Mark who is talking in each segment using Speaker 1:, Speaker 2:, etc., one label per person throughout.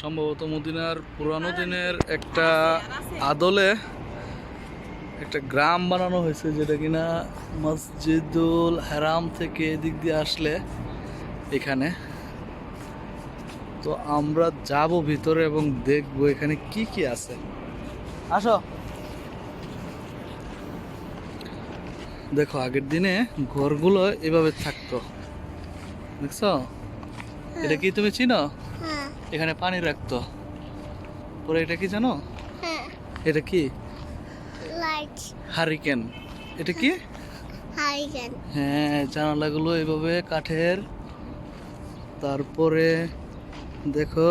Speaker 1: সম্ভবত মদিনার পুরানো দিনের একটা আদলে একটা গ্রাম বানানো হয়েছে যেটা কিনা মসজিদুল হারাম থেকে এদিক দিয়ে আসলে এখানে। তো আমরা যাব ভিতরে এবং দেখব এখানে কি কি আছে। আসো। দেখো, আগের দিনে ঘরগুলো এভাবে থাকতো। দেখছ? এটা কি তুমি চিনো? এখানে পানি রাখতো। পরে এটা কি জানো?
Speaker 2: হ্যাঁ।
Speaker 1: এটা কি?
Speaker 2: Light
Speaker 1: hurricane. এটা কি?
Speaker 2: হাইগেন
Speaker 1: হ্যাঁ জানালাগুলো এভাবে কাঠের। তারপরে দেখো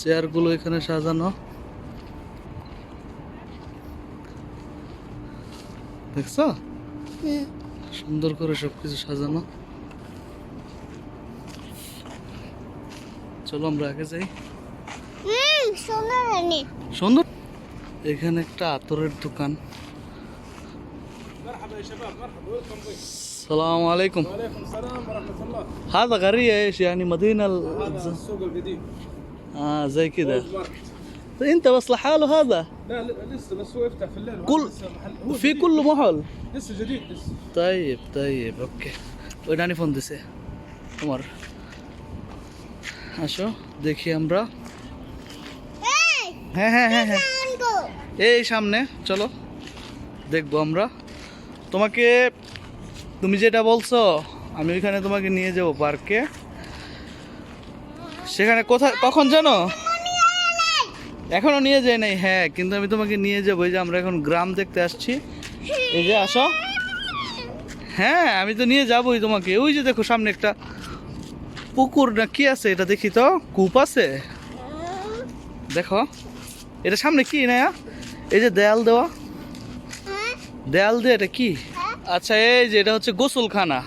Speaker 1: চেয়ারগুলো এখানে সাজানো। দেখছ? সুন্দর করে সবকিছু সাজানো। চলো আমরা আগে যাই
Speaker 2: হুম সুন্দর রানী
Speaker 1: সুন্দর এখানে একটা আতরের দোকান السلام عليكم
Speaker 3: وعليكم السلام ورحمة الله
Speaker 1: هذا غرية ايش يعني مدينة ال...
Speaker 3: هذا السوق القديم
Speaker 1: اه زي كذا
Speaker 3: ماركت.
Speaker 1: طيب انت بس لحاله هذا
Speaker 3: لا لا، لسه بس هو يفتح في الليل
Speaker 1: كل
Speaker 3: لسه محل هو
Speaker 1: في
Speaker 3: جديد.
Speaker 1: كله محل
Speaker 3: لسه جديد لسه
Speaker 1: طيب طيب اوكي ওই নানি ফোন দিছে তোমার আসো দেখি আমরা। হ্যাঁ হ্যাঁ হ্যাঁ হ্যাঁ। এই সামনে চলো দেখব আমরা। তোমাকে তুমি যেটা বলছো আমি ওইখানে তোমাকে নিয়ে যাব পার্কে। সেখানে কোথায় কখন জানো? এখনও নিয়ে যাই নাই। হ্যাঁ কিন্তু আমি তোমাকে নিয়ে যাব। এই যে আমরা এখন গ্রাম দেখতে আসছি। এই যে আসো। হ্যাঁ আমি তো নিয়ে যাবোই তোমাকে। ওই যে দেখো সামনে একটা পুকুর না কি আছে? এটা দেখি তো, কূপ আছে? দেখো, এটা সামনে কি না এই যে দেয়াল দেওয়া। দেয়াল দিয়ে এটা কি? আচ্ছা এই যে এটা হচ্ছে গোসলখানা।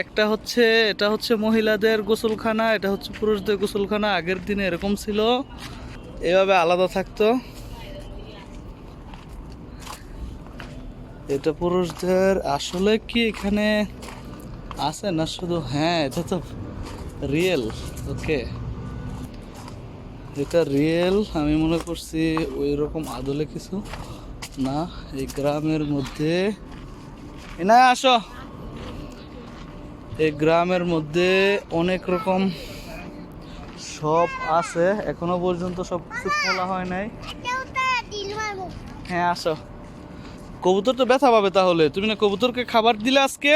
Speaker 1: একটা হচ্ছে, এটা হচ্ছে মহিলাদের গোসলখানা, এটা হচ্ছে পুরুষদের গোসলখানা। আগের দিনে এরকম ছিল। এভাবে আলাদা থাকতো। এটা পুরুষদের। আসলে কি এখানে আছে না শুধু? হ্যাঁ এটা তো রিয়েল ওকে এটা রিয়েল আমি মনে করছি ওই রকম আদলে কিছু না, এই গ্রামের মধ্যে। না আসো। এই গ্রামের মধ্যে অনেক রকম সব আছে, এখনও পর্যন্ত সব কিছু খোলা হয় নাই। হ্যাঁ আসো। কবুতর তো ব্যথা পাবে তাহলে। তুমি না কবুতরকে খাবার দিলে আজকে?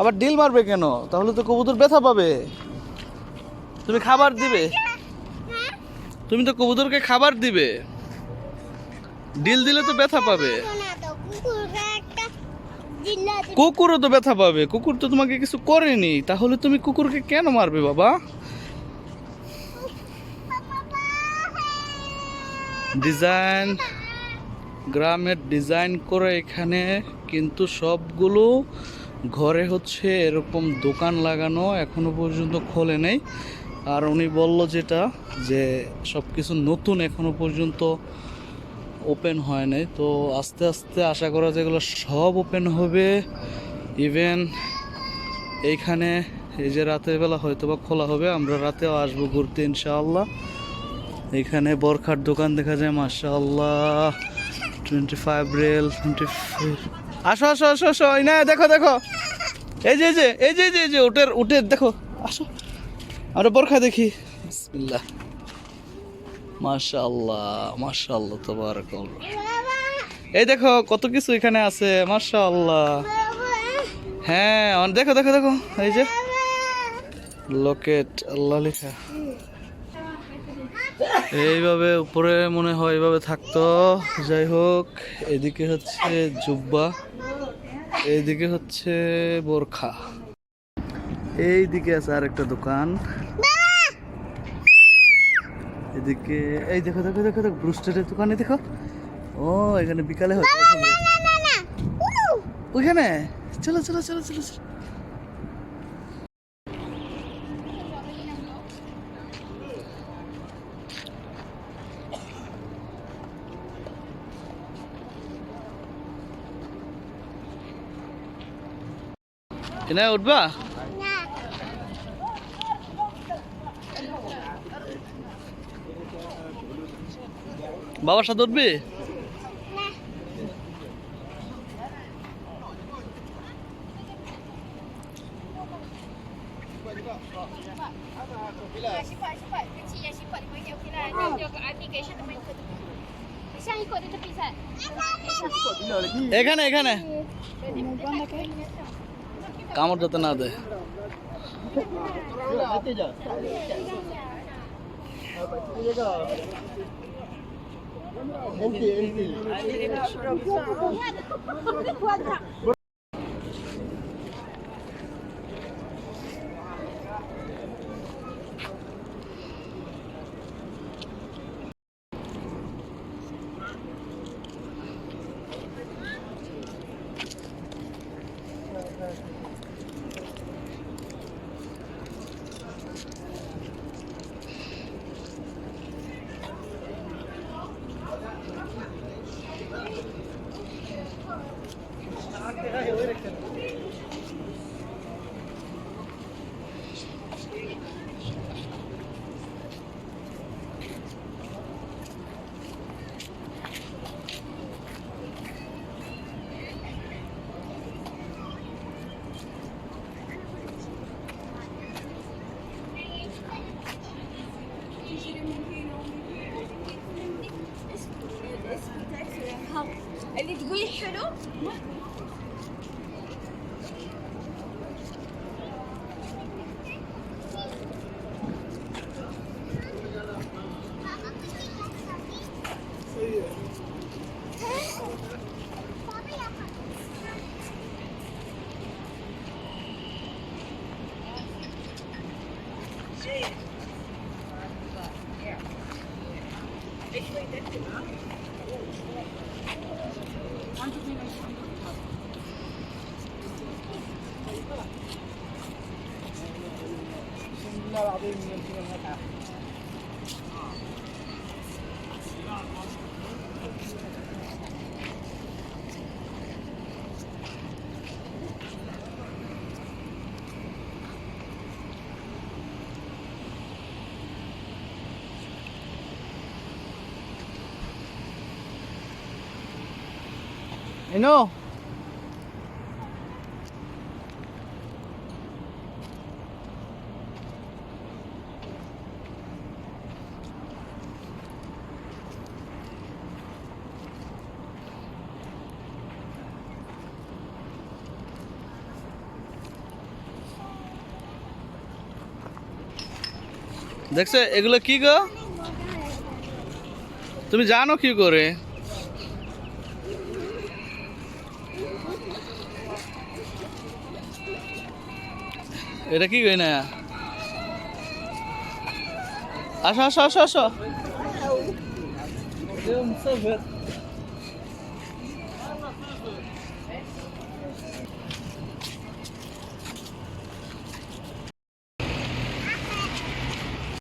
Speaker 1: আবার ডিল মারবে কেন? তাহলে তো কবুতর ব্যথা পাবে। তুমি খাবার দিবে। তুমি তো কবুতরকে খাবার দিবে। ডিল দিলে তো ব্যথা পাবে। কুকুরও তো ব্যথা পাবে। কুকুর তো তোমাকে কিছু করেনি। তাহলে তুমি কুকুরকে কেন মারবে বাবা? ডিজাইন, গ্রামের ডিজাইন করে এখানে কিন্তু সবগুলো ঘরে হচ্ছে এরকম দোকান লাগানো এখনও পর্যন্ত খোলে নেই। আর উনি বলল যেটা, যে সব কিছু নতুন এখনও পর্যন্ত ওপেন হয় নাই। তো আস্তে আস্তে আশা করা যেগুলো সব ওপেন হবে। ইভেন এইখানে এই যে রাতের বেলা হয়তো বা খোলা হবে, আমরা রাতেও আসব ঘুরতে ইনশাআল্লাহ। এখানে বরখার দোকান দেখা যায়, মাশাআল্লাহ। টোয়েন্টি ফাইভ রেল, টোয়েন্টি আসো আসো আসো আসো না দেখো দেখো। এই যে এই যে এই যে এই যে এই যে উটের উটের দেখো আসো। আমরা বরখা দেখি। বিসমিল্লাহ। মাশাআল্লাহ মাশাআল্লাহ তাবারাকাল্লাহ। এই দেখো কত কিছু এখানে আছে মাশাআল্লাহ। হ্যাঁ দেখো দেখো দেখো এই যে। লকেট আল্লাহ লেখা। এইভাবে উপরে মনে হয় এইভাবে থাকতো। যাই হোক এদিকে হচ্ছে জুব্বা। এইদিকে হচ্ছে বোরখা এইদিকে আছে আরেকটা দোকান এদিকে এই দেখো দেখো দেখো দেখো ব্রুস্টারের দোকানে দেখো ও এখানে বিকালে হচ্ছে ওইখানে চলো চলো চলো চলো চলো ট্রেনে উঠবা? বাবার সাথে উঠবি? এখানে এখানে। কামড় যাতে না দেয়।
Speaker 4: Et
Speaker 1: non. দেখছ, এগুলো কি গো? তুমি জানো কি করে? এটা কি না আসো আসো আসো আসো।